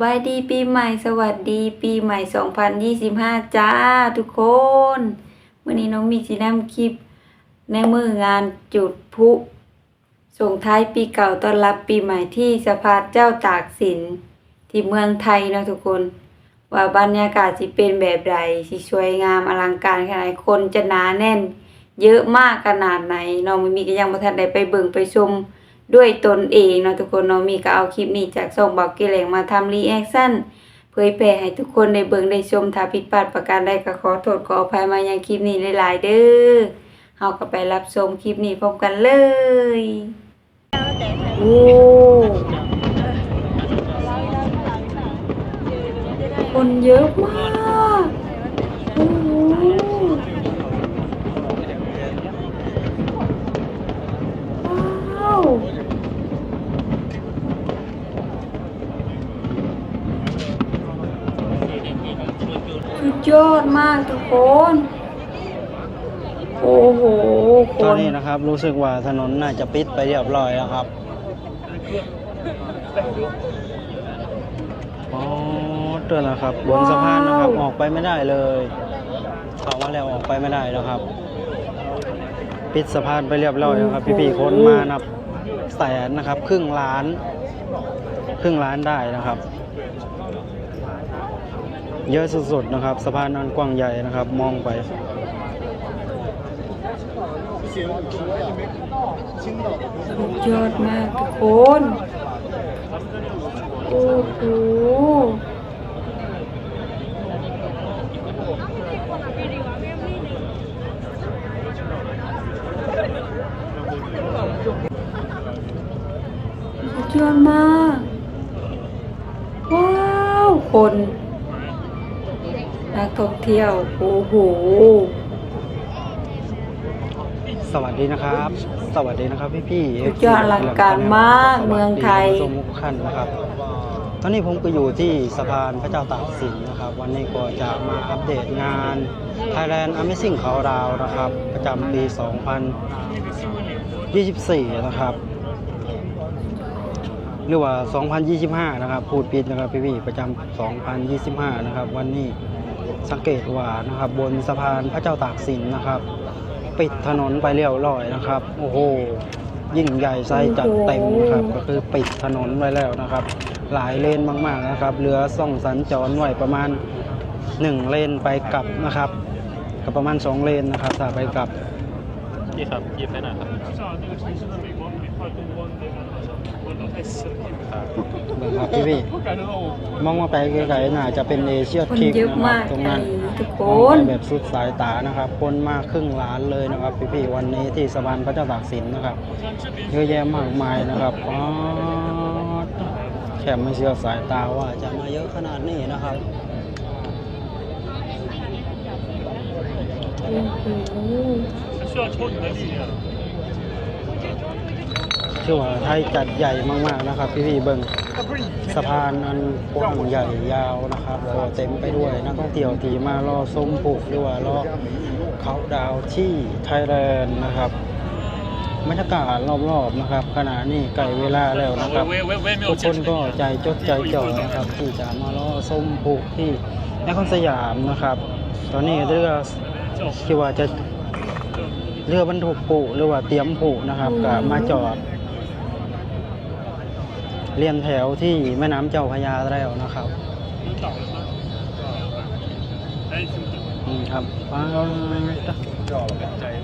บายดีปีใหม่สวัสดีปีใหม่ 2025 จ้าทุกคนวันนี้น้องมีสีน้ำคลิป ในมืองานจุดพุส่งท้ายปีเก่าต้อนรับปีใหม่ที่สภาเจ้าตากสินที่เมืองไทยนะทุกคน ว่าบรรยากาศสิเป็นแบบใดสิสวยงามอลังการขนาดไหนคนจะหนาแน่น เยอะมากขนาดไหนน้องม่มีก็ยังบ่ทันได้ไปเบิ่งไปชม ด้วยตนเองเนาะทุกคนน้องมีก็เอาคลิปนี้จากส่งบอกเกแหลงมาทำรีแอคชั่นเผยแพร่ให้ทุกคนได้เบิ่งได้ชมถ้าผิดพลาดประการใดก็ขอโทษขออภัยมายังคลิปนี้หลายๆเด้อเฮาก็ไปรับชมคลิปนี้พร้อมกันเลยโอ้คนเยอะมากโอ้โห ว้าว สุดยอดมากทุกคน โอ้โหคตอนนนี้นะครับ รู้สึกว่าถนนน่าจะปิดไปเรียบร้อยแล้วครับอ๋อเตือนแล้วครับ บนสะพานนะครับ ออกไปไม่ได้เลยเข้ามาแล้วออกไปไม่ได้แล้วครับ ปิดสะพานไปเรียบร้อยแล้วครับ พี่ๆคนมานับ แสนนะครับ ครึ่งล้าน ครึ่งล้านได้นะครับ เยอะสุดๆนะครับสะพานอันกว้างใหญ่นะครับ มองไปยอดมากทุกคน โอ้โห ยอดมาก ว้าว คนนักท่องเที่ยว โอ้โห สวัสดีนะครับ สวัสดีนะครับพี่พี่สุดยอดอลังการมากเมืองไทยสมุขขันนะครับ ตอนนี้ผมก็อยู่ที่สะพานพระเจ้าตากสินนะครับ วันนี้ก็จะมาอัปเดตงาน Thailand Amazing เขาดาวนะครับ ประจำปี 2024 นะครับ หรือว่า 2025 นะครับ พูดผิดนะครับพี่พี่ประจำ2025 นะครับ วันนี้สังเกตว่านะครับ บนสะพานพระเจ้าตากสินนะครับ ปิดถนนไปเรียบร้อยนะครับ โอ้โหยิ่งใหญ่ไส้จัดเต็มนะครับก็คือปิดถนนไว้แล้วนะครับ หลายเลนมากๆนะครับเหลือส่องสัญจรไว้ประมาณ 1 เลนไปกลับนะครับก็ประมาณ 2 เลนนะครับถ้าไปกลับพี่ครับหยิบให้หน่อยครับ ครับ เบิ่งครับพี่พี่มองมาไปไกลๆน่าจะเป็นเอเชีย คน ทิก เยอะ นะค มา รับ ก ตรง เล นั้น ยทุกค มอง น ไปแบบสุดสายตานะครับ คนมากครึ่งล้านเลยนะครับ พี่ๆวันนี้ที่สะพานพระเจ้าตากสินนะครับเยอะแยะมากมายนะครับอ๋อแค่ไม่เชื่อสายตาว่าจะมาเยอะขนาดนี้นะครับ โอ้โห 需要抽你的力量。 ชื่อว่าไทยจัดใหญ่มากๆนะครับ พี่พี่เบิ้งสะพานอันกว้างใหญ่ยาวนะครับก็เต็มไปด้วยนักท่องเที่ยวที่มารอส้มผูกหรือว่าล่อเขาดาวที่ไทยแลนด์นะครับบรรยากาศรอบๆนะครับขณะนี้ไก่เวลาแล้วนะครับทุกคนก็ใจจดใจจ่อนะครับ ที่จะมาล่อส้มผูกที่นครสยามนะครับ ตอนนี้เรือที่ว่าจะเรือบรรทุกผูหรือว่าเตรียมผูนะครับก็มาจอด เรียงแถวที่แม่น้ำเจ้าพระยาแล้วนะครับอืมครับ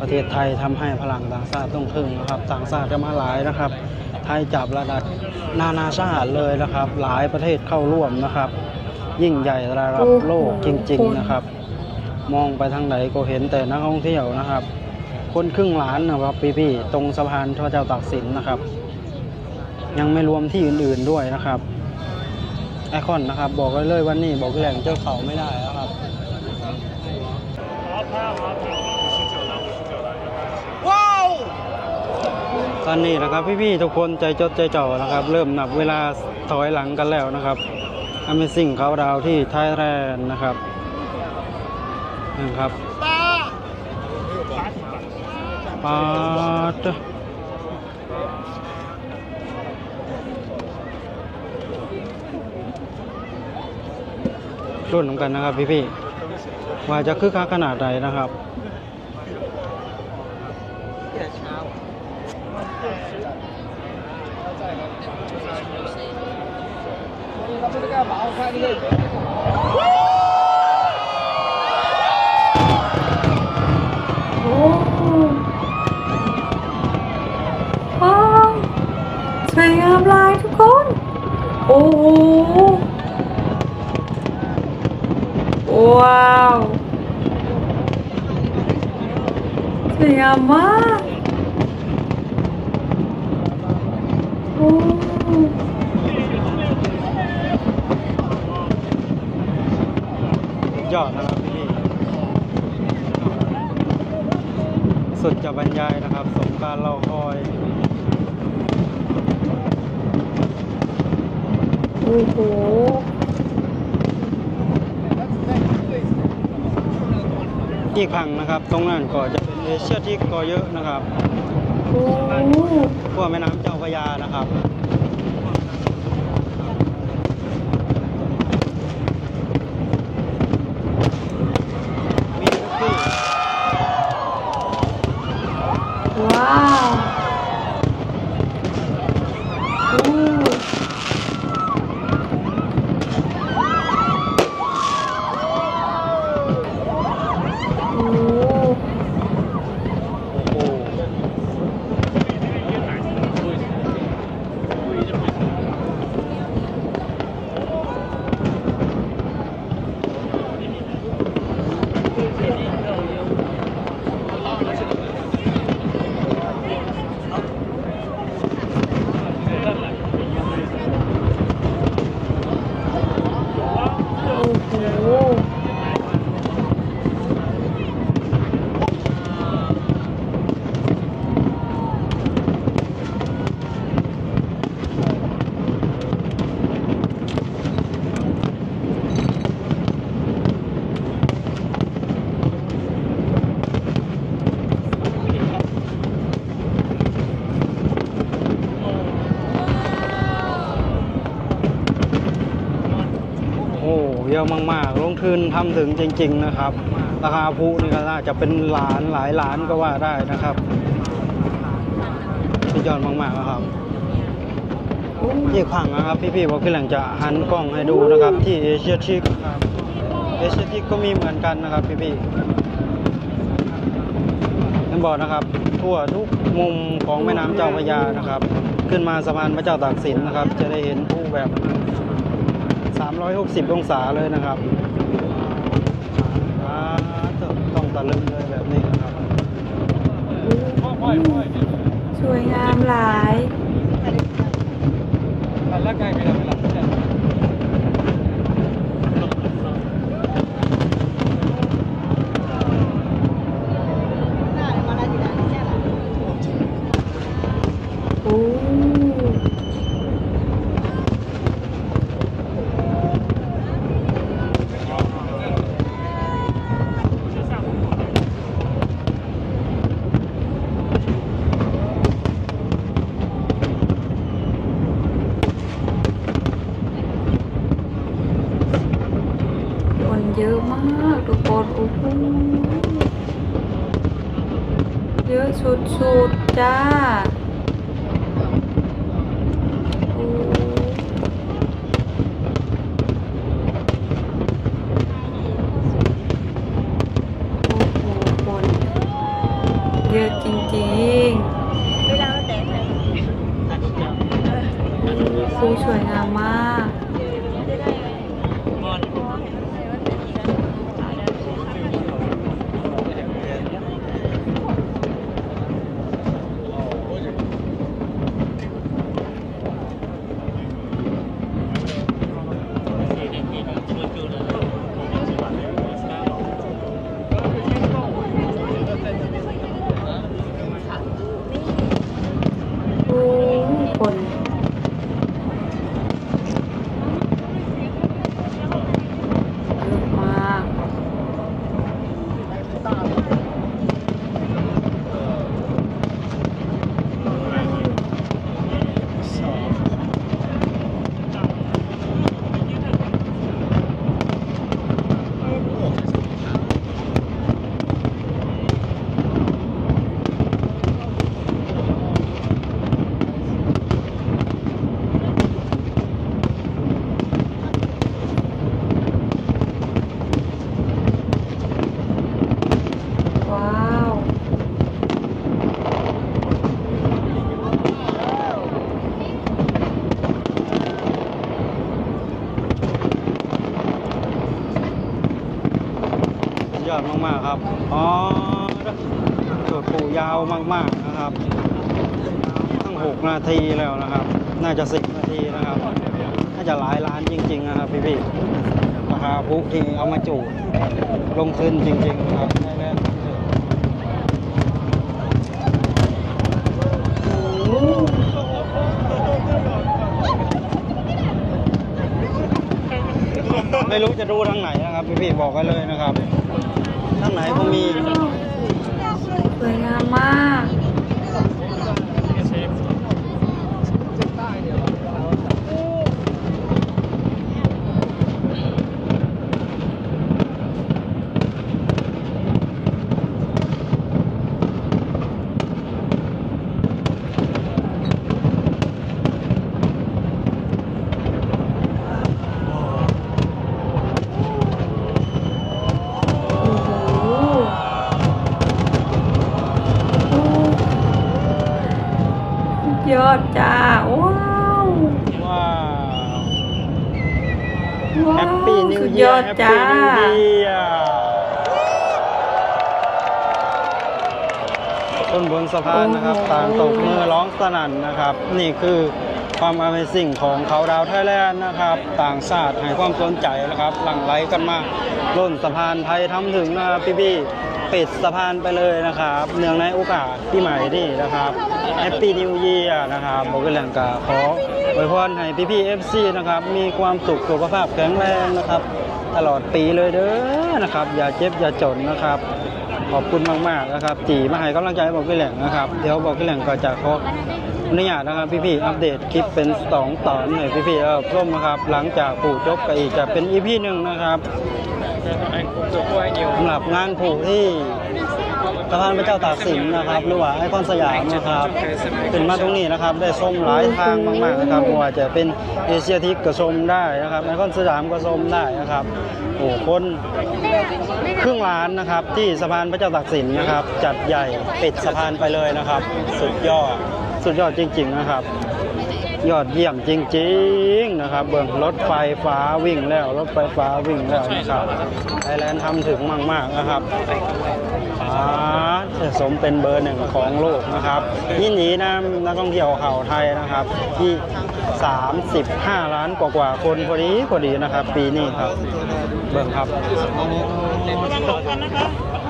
ประเทศไทยทำให้พลังต่างชาติต้องพึ่งนะครับ ต่างชาติจะมาหลายนะครับ ไทยจับระดับนานาชาติเลยนะครับ หลายประเทศเข้าร่วมนะครับ ยิ่งใหญ่ระดับโลกจริง ๆนะครับ มองไปทางไหนก็เห็นแต่นักท่องเที่ยวนะครับ คนครึ่งล้านนะครับพี่ๆตรงสะพานพระเจ้าตากสินนะครับ ยังไม่รวมที่อื่นๆด้วยนะครับไอคอนนะครับ บอกไว้เลยวันนี้บอกแหล่งเจ้าเขาไม่ได้แล้วครับตอนนี้นะครับพี่ๆทุกคนใจจดใจจ่อนะครับ เริ่มนับเวลาถอยหลังกันแล้วนะครับ Amazing เขาดาวที่ไทยแลนด์นะครับนะครับปาด รุ่นนกันนะครับพี่ๆว่าจะคึกคักขนาดใดนะครับโอ้ว้าวสวยงามลายทุกคน โอ้ ว้าวสวยงามมากโอ้ยอดนะครับพี่สุดจะบรรยายนะครับ สมการเราคอยโอ้โห อีกครั้งนะครับ ตรงนั้นก็จะเป็นเอเชียที่ก็เยอะนะครับ โอ้ทั่วแม่น้ำเจ้าพระยานะครับ มีทุกที่ ว้าวโอ้โอ้ โอ้โห โอ้โห โอ้โหเยอะ มาก ๆ ลงทุนทำถึงจริง ๆ นะครับ ราคาผู้นี่ก็น่าจะเป็นล้านหลายล้านก็ว่าได้นะครับสุดยอดมาก ๆ นะครับอีกครั้งนะครับ พี่ๆบอกพี่หลังจะหันกล้องให้ดูนะครับ ที่เอเชียทิกคเอเชียทิกก็มีเหมือนกันนะครับ พี่ๆนั่นบอกนะครับ ทั่วทุกมุมของแม่น้ำเจ้าพระยานะครับ ขึ้นมาสะพานพระเจ้าตากสินนะครับ จะได้เห็นผู้แบบ 360 องศาเลยนะครับอ่าต้องตะลึงเลยแบบนี้นะครับ สวยงามหลาย โอ้คนเยอะมากทุกคนโอ้โหเย อะสุดๆจ้า โอ้โอ้โหคนเยอะจริงๆครูสวยงามมาก โอ้คน ยอ ดมากๆครับ อ๋อจุดปูยาวมากๆนะครับ ตั้ง6นาทีแล้วนะครับ น่าจะ10นาทีนะครับ น่าจะหลายล้านจริง ๆ นะครับพี่ๆราคาพุที่เอามาจูดลงทุนจริงๆนะครับได้แล้วไม่รู้จะดูทางไหนนะครับ พี่ๆบอกกันเลยนะครับ ทางไหนก็มีสวยงามมาก ดยอดจ้าว้าวว้าวว้าวแฮปปี้นิวสุดเยียยอร์ดแฮปจ้าปี้นิวเยียร์คนบนสะพานนะครับโอ้โหต่างตบมือร้องสนั่นนะครับ นี่คือความ Amazing ของเขาดาวไทยแลนด์นะครับ ต่างชาติให้ความสนใจนะครับ หลั่งไหลกันมาล้นสะพานไทยทำถึงนะครับพี่ๆ ปิดสะพานไปเลยนะครับ เนื่องในโอกาสที่ใหม่นี่นะครับแฮปปี้นิวเยียร์นะครับบอกกันแหล่งกาขออวยพรให้พี่ๆ FC นะครับ มีความสุขสุขภาพแข็งแรงนะครับ ตลอดปีเลยเด้อนะครับ อย่าเจ็บอย่าจนนะครับขอบคุณมากๆนะครับจีมาให้กำลังใจบอกพี่แหล่งนะครับ เดี๋ยวบอกพี่แหล่งก็จะขออนุญาตนะครับพี่ๆอัปเดตคลิปเป็นสองตอนให้พี่ๆรับชมนะครับ หลังจากผูจบก็อีกจะเป็นอีพีหนึ่งนะครับ สำหรับงานผูกที่สะพานพระเจ้าตากสินนะครับ หรือว่าไอคอนสยามนะครับขึ้นมาตรงนี้นะครับ ได้ชมหลายทางมาก ๆนะครับไม่ว่าจะเป็นเอเชียทิกก็ชมได้นะครับไอคอนสยามก็ชมได้นะครับโอ้คนครึ่งล้านนะครับ ที่สะพานพระเจ้าตากสินนะครับ จัดใหญ่ปิดสะพานไปเลยนะครับ สุดยอดสุดยอดจริง ๆ นะครับ ยอดเยี่ยมจริง ๆ นะครับ เบิ่งรถไฟฟ้าวิ่งแล้ว รถไฟฟ้าวิ่งแล้วนะครับไทยแลนด์ทำถึงมาก ๆ นะครับอ่าจะสมเป็นเบอร์หนึ่งของโลกนะครับยินดีนะนักท่องเที่ยวเข่าไทยนะครับ ที่ 35 ล้านกว่าๆคนพอดีพอดีนะครับ ปีนี้ครับ เบิ่งครับ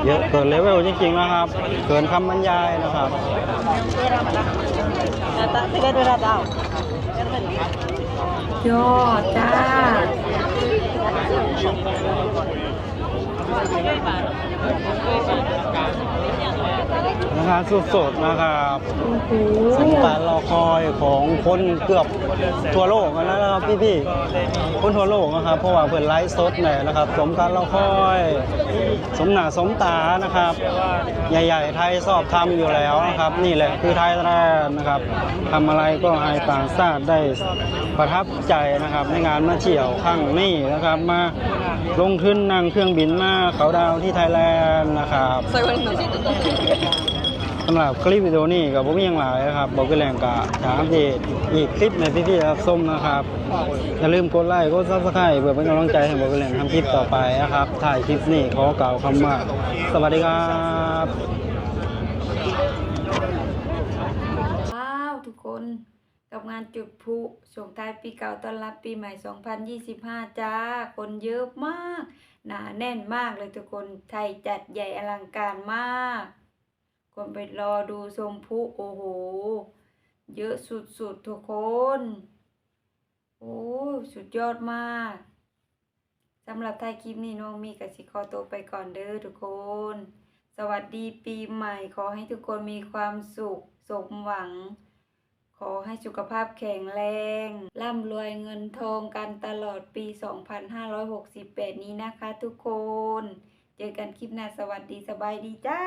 เยอะเกินเลเวลจริงๆนะครับ เกินคำบรรยายนะครับ ยอดจ้า นะครับสุดๆนะครับโอ้โหสมการรอคอยของคนเกือบทั่วโลกนะครับพี่ๆคนทั่วโลกนะครับ เพราะว่าเปิดไลฟ์สดเนี่ยนะครับ สมการรอคอย สมหน้าสมตานะครับ ใหญ่ๆ ไทยชอบทำอยู่แล้วนะครับ นี่แหละคือไทยแลนด์นะครับทำอะไรก็ให้ต่างชาติได้ประทับใจนะครับ ในงานมาเที่ยวครั้งนี้นะครับ มาลงทุนนั่งเครื่องบินมาเขาดาวน์ที่ไทยแลนด์นะครับ สำหรับคลิปวิดีโอนี้กับผมย่างหลายนะครับบอกกันแหล่งกะถามเดตอีกคลิปในพี่ๆรับส้มนะครับอย่าลืมกดไลค์กดซับสไครต์เพื่อเป็นกำลังใจให้บอกกันแหล่งทำคลิปต่อไปนะครับ ถ่ายคลิปนี้ขอกล่าวคำว่าสวัสดีครับว้าวทุกคนกับงานจุดพลุส่งท้ายปีเก่าต้อนรับปีใหม่ 2025 จ้า คนเยอะมาก หนาแน่นมากเลยทุกคนไทยจัดใหญ่อลังการมาก คนไปรอดูชมพลุโอ้โห เยอะสุดๆทุกคน โอ้สุดยอดมากสำหรับท้ายคลิปนี้น้องมีกับสิคอตัวไปก่อนเด้อทุกคน สวัสดีปีใหม่ขอให้ทุกคนมีความสุขสมหวัง ขอให้สุขภาพแข็งแรง ร่ำรวยเงินทองกันตลอดปี 2568 นี้นะคะทุกคน เจอกันคลิปหน้าสวัสดีสบายดีจ้า